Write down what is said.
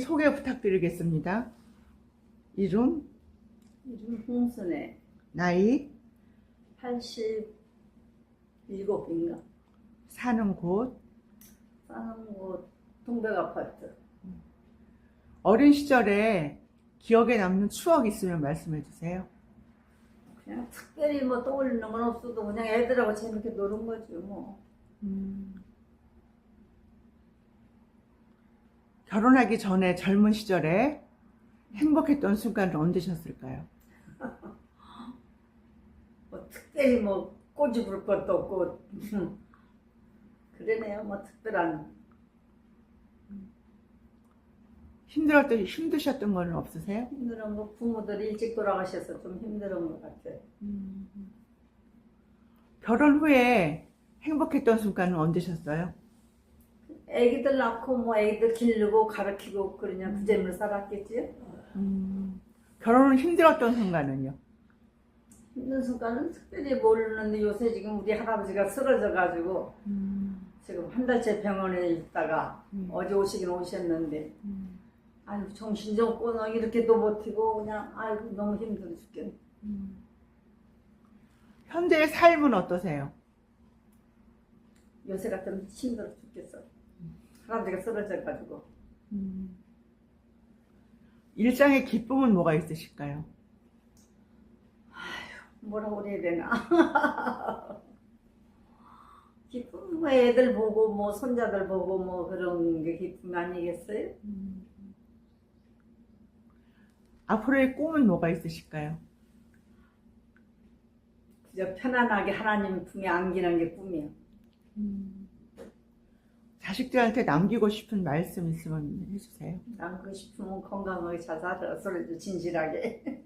소개 부탁드리겠습니다. 이름, 이름 홍순애. 나이, 87인가? 사는 곳, 사는 곳 동백 아파트. 어린 시절에 기억에 남는 추억 있으면 말씀해 주세요. 그냥 특별히 뭐 떠올리는 건 없어도 그냥 애들하고 재밌게 노는 거지 뭐 결혼하기 전에 젊은 시절에 행복했던 순간은 언제셨을까요? 뭐 특별히 뭐 부를 것도 없고 그러네요 뭐 특별한 힘들었던, 힘드셨던 건 없으세요? 힘든 거 부모들이 일찍 돌아가셔서 좀 힘든 것 같아요 결혼 후에 행복했던 순간은 언제셨어요? 애기들 낳고 뭐 애기들 기르고 가르치고 그러냐 그 재미로 살았겠지? 결혼은 힘들었던 순간은요? 힘든 순간은 특별히 모르는데 요새 지금 우리 할아버지가 쓰러져 가지고 지금 한 달째 병원에 있다가 음. 어제 오시긴 오셨는데 아유 정신 좀 없고 너 이렇게도 못하고 그냥 아이고 너무 힘들어 죽겠네. 현재의 삶은 어떠세요? 요새 같으면 힘들어 죽겠어 할아버지가 쓰러져 가지고 일상의 기쁨은 뭐가 있으실까요? 뭐라고 그래야 되나 기쁨 뭐 애들 보고 뭐 손자들 보고 뭐 그런 게 기쁨 아니겠어요? 앞으로의 꿈은 뭐가 있으실까요? 그저 편안하게 하나님 품에 안기는 게 꿈이야 자식들한테 남기고 싶은 말씀 있으면 해주세요. 남고 싶으면 건강하게 잘 살아 소리도 진실하게